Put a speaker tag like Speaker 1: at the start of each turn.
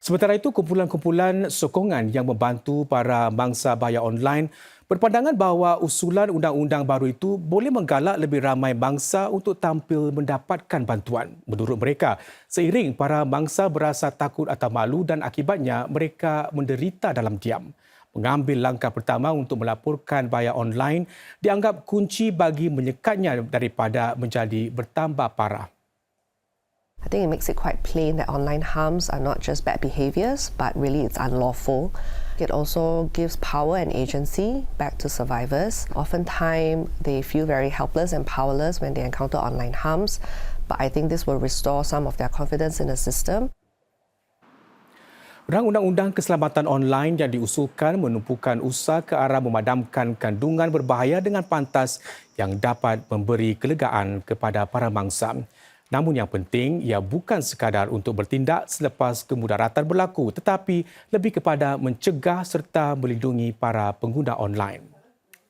Speaker 1: Sementara itu, kumpulan-kumpulan sokongan yang membantu para mangsa bayar online berpandangan bahawa usulan undang-undang baru itu boleh menggalak lebih ramai mangsa untuk tampil mendapatkan bantuan. Menurut mereka, seiring para mangsa berasa takut atau malu dan akibatnya mereka menderita dalam diam. Mengambil langkah pertama untuk melaporkan bayar online dianggap kunci bagi menyekatnya daripada menjadi bertambah parah.
Speaker 2: I think it makes it quite plain that online harms are not just bad behaviors, but really it's unlawful. It also gives power and agency back to survivors. Oftentimes, they feel very helpless and powerless when they encounter online harms, but I think this will restore some of their confidence in the system.
Speaker 1: Rang Undang-Undang Keselamatan Online yang diusulkan menumpukan usaha ke arah memadamkan kandungan berbahaya dengan pantas yang dapat memberi kelegaan kepada para mangsa. Namun yang penting ia bukan sekadar untuk bertindak selepas kemudaratan berlaku tetapi lebih kepada mencegah serta melindungi para pengguna online.